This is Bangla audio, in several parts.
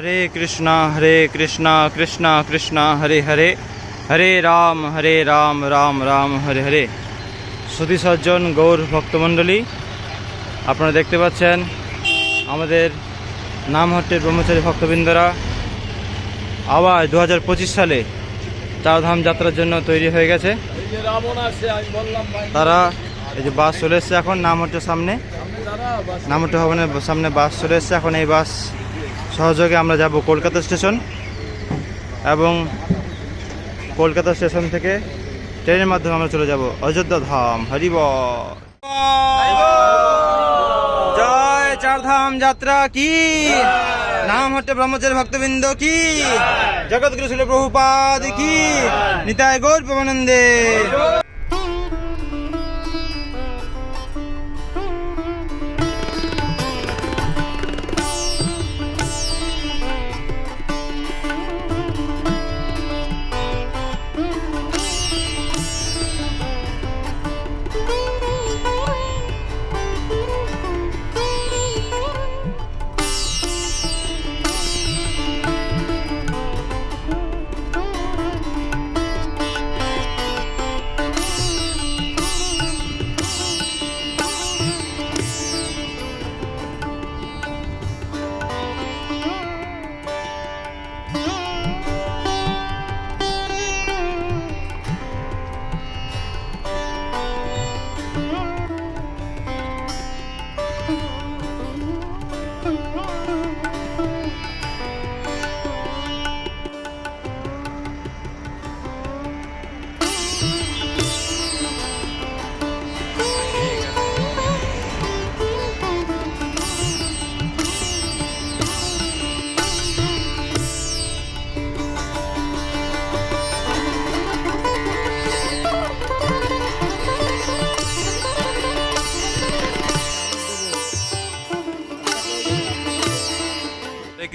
হরে কৃষ্ণ হরে কৃষ্ণ কৃষ্ণ কৃষ্ণ, হরে হরে। হরে রাম হরে রাম রাম রাম, হরে হরে। সুধী সজ্জন, গৌর ভক্তমণ্ডলী, আপনারা দেখতে পাচ্ছেন আমাদের নামহট্টের ব্রহ্মচারী ভক্তবৃন্দরা আবার দু হাজার পঁচিশ সালে চারধাম যাত্রার জন্য তৈরি হয়ে গেছে। তারা এই যে বাস চলে এসছে এখন, নামহট্টের সামনে। নামহট্ট ভবনের সামনে বাস চলে এসছে। এখন এই বাস সহযোগে আমরা যাব কলকাতা স্টেশন এবং কলকাতা স্টেশন থেকে ট্রেনের মাধ্যমে আমরা চলে যাব অযোধ্যা ধাম। হরিব জয় চারধাম যাত্রা কি? নাম হচ্ছে ব্রহ্মচারী ভক্তবৃন্দ কি? জগৎগুরু শিল প্রভুপাদ কি? নিতায় গৌর প্রমানন্দে।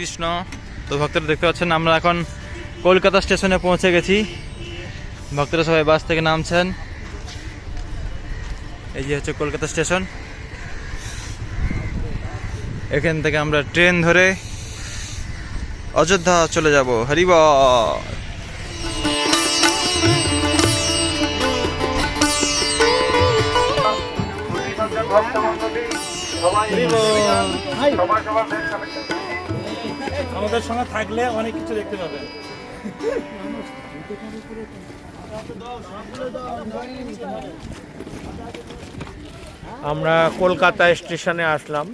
হরে কৃষ্ণ তো ভক্তরা দেখতে পাচ্ছেন, আমরা এখন কলকাতা স্টেশনে পৌঁছে গেছি। ভক্তরা সবাই বাস থেকে নামছেন। এই যে হচ্ছে কলকাতা স্টেশন। এখান থেকে আমরা ট্রেন ধরে অযোধ্যা চলে যাব। হরিব আমাদের সঙ্গে থাকলে অনেক কিছু দেখতে পাবেন আমরা কলকাতা স্টেশনে আসলাম।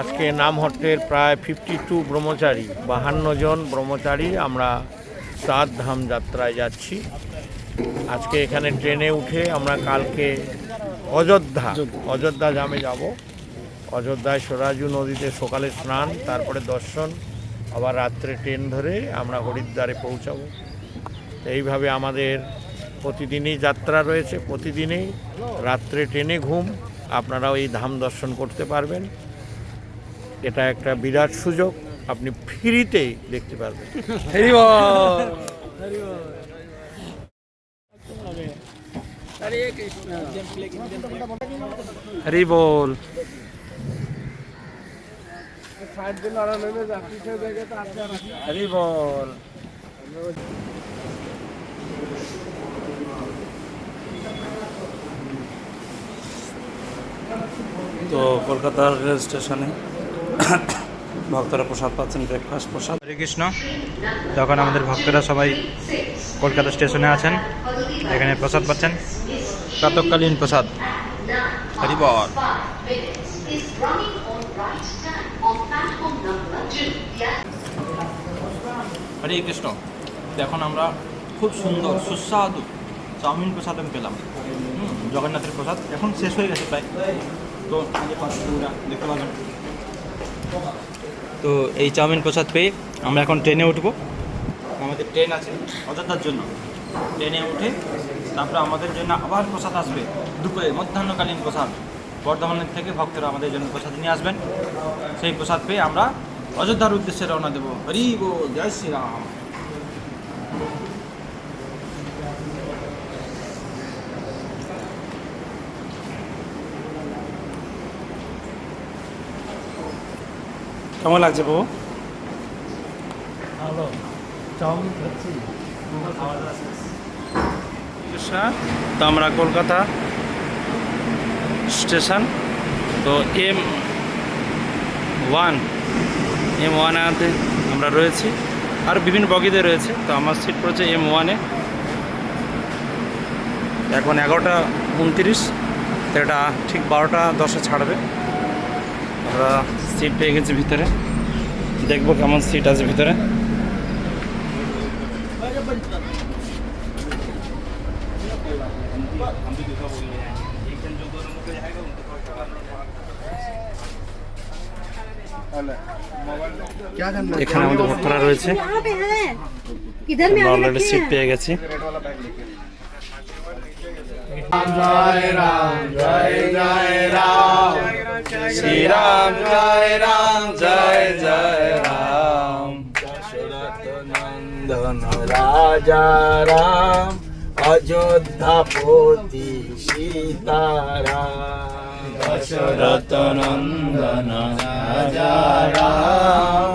আজকে নামহট্টের প্রায় ফিফটি টু ব্রহ্মচারী বাহান্ন জন ব্রহ্মচারী আমরা চার ধাম যাত্রায় যাচ্ছি। আজকে এখানে ট্রেনে উঠে আমরা কালকে অযোধ্যা। অযোধ্যা ধামে যাব। অযোধ্যায় সরাজু নদীতে সকালে স্নান তারপরে দর্শন আবার রাত্রে ট্রেন ধরে আমরা হরিদ্বারে পৌঁছাবো। এইভাবে আমাদের প্রতিদিনই যাত্রা রয়েছে প্রতিদিনই রাত্রে ট্রেনে ঘুম আপনারাও এই ধাম দর্শন করতে পারবেন। এটা একটা বিরাট সুযোগ আপনি ফ্রিতেই দেখতে পারবেন। হরে বল। আর তো বল। তো কলকাতার রেল স্টেশনে ভক্তরা প্রসাদ পাচ্ছেন ব্রেকফাস্ট প্রসাদ। হরে কৃষ্ণ। যখন আমাদের ভক্তরা সবাই কলকাতা স্টেশনে আছেন এখানে প্রসাদ পাচ্ছেন। প্রাতকালীন প্রসাদ। হরি হরে কৃষ্ণ। এখন আমরা খুব সুন্দর, সুস্বাদু চাউমিন প্রসাদ আমি পেলাম জগন্নাথের প্রসাদ এখন শেষ হয়ে গেছে প্রায়। তো দেখতে পাবেন। তো এই চাউমিন প্রসাদ পেয়ে আমরা এখন ট্রেনে উঠবো। আমাদের ট্রেন আছে অযোধ্যার জন্য। ট্রেনে উঠে তারপরে আমাদের জন্য আবার প্রসাদ আসবে। দুপুরে মধ্যাহ্নকালীন প্রসাদ। বর্ধমানের থেকে ভক্তরা আমাদের জন্য প্রসাদ নিয়ে আসবেন। সেই প্রসাদ পেয়ে আমরা অযোধ্যার উদ্দেশ্যে রওনা দেবো। হরি বল জয় শ্রীরাম। কেমন লাগছে বাবু? কৃষ্ণা তো আমরা কলকাতা স্টেশন। তো এম ওয়ান এম ওয়ানে আমরা রয়েছি আর বিভিন্ন বগিতে রয়েছে তো আমার সিট পড়েছে এম ওয়ানে এখন এগারোটা উনত্রিশ তো এটা ঠিক বারোটা দশে ছাড়বে আমরা সিট পেয়ে গেছি ভিতরে দেখবো কেমন সিট আছে ভিতরে এখানে আমাদের ভক্তরা রয়েছে यहाँ पे हैं এখানে আমাদের ভক্তরা রয়েছে। অলরেডি সিট পেয়ে গেছি। রাজারাম রাম রাম। জয় রাম রাজা রাম অযোধ্যা পতি সীতারাম দশরথ নন্দন রাম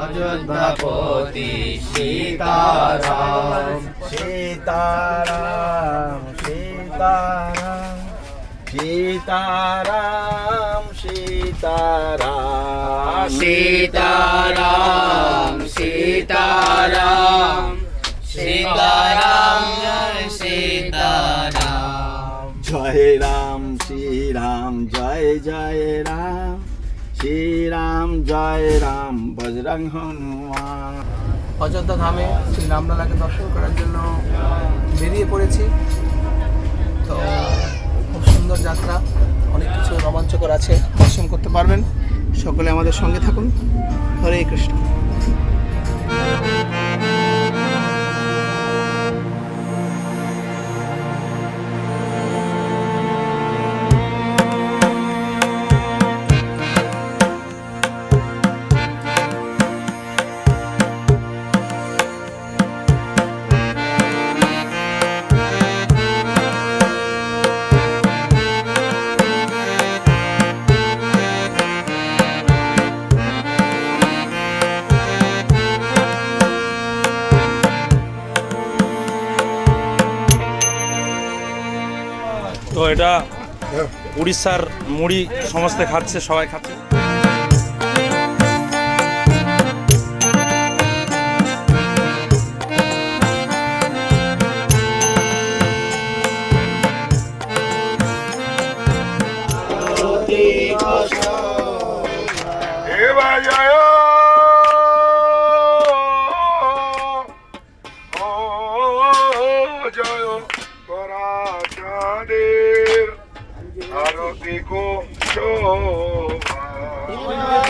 অযোধ্যাপতি সীতারাম সীতারাম সীতারাম সীতারাম সীতারাম সীতারাম সীতারাম সীতারাম জয় রাম জয় রাম, শ্রীরাম, জয় রাম, বজরং হনুমান। অযোধ্যা ধামে শ্রী রামলালাকে দর্শন করার জন্য বেরিয়ে পড়েছি। তো খুব সুন্দর যাত্রা, অনেক কিছু রোমাঞ্চকর আছে, দর্শন করতে পারবেন। সকলে আমাদের সঙ্গে থাকুন। হরে কৃষ্ণ। এটা উড়িষ্যার মুড়ি সমস্ত খাচ্ছে সবাই খাচ্ছে। 어, 어, 어. 아,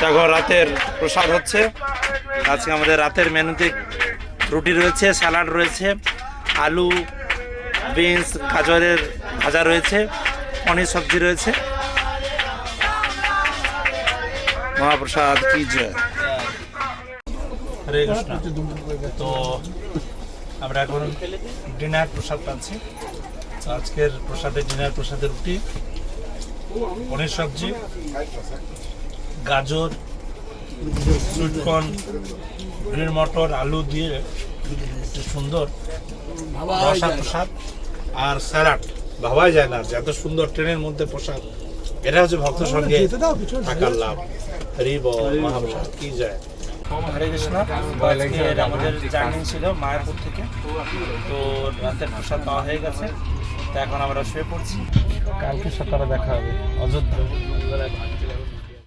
দেখো রাতের প্রসাদ হচ্ছে। আজকে আমাদের রাতের মেনুতে রুটি রয়েছে, স্যালাড রয়েছে, আলু, বিনস, গাজরের ভাজা রয়েছে, পনির সবজি রয়েছে। মহাপ্রসাদ কি জয়। হরে কৃষ্ণ। তো আমরা এখন ডিনার প্রসাদ পাচ্ছি। আজকের প্রসাদে, ডিনার প্রসাদের রুটি, পনির সবজি গাজর সুইটকর্ন গ্রিন মটর, আলু দিয়ে সুন্দর রসা প্রসাদ আর স্যালাড। ভাবাই যায় না এত সুন্দর ট্রেনের মধ্যে প্রসাদ। এটা হচ্ছে ভক্ত সঙ্গে থাকার লাভ। হরি বল মহাপ্রসাদ, কি যায়। হরে কৃষ্ণ আমাদের জার্নি ছিল মায়াপুর থেকে। তো রাতের প্রসাদ পাওয়া হয়ে গেছে। তো এখন আমরা শুয়ে পড়ছি। কালকে সকালে দেখা হবে, অযোধ্যা।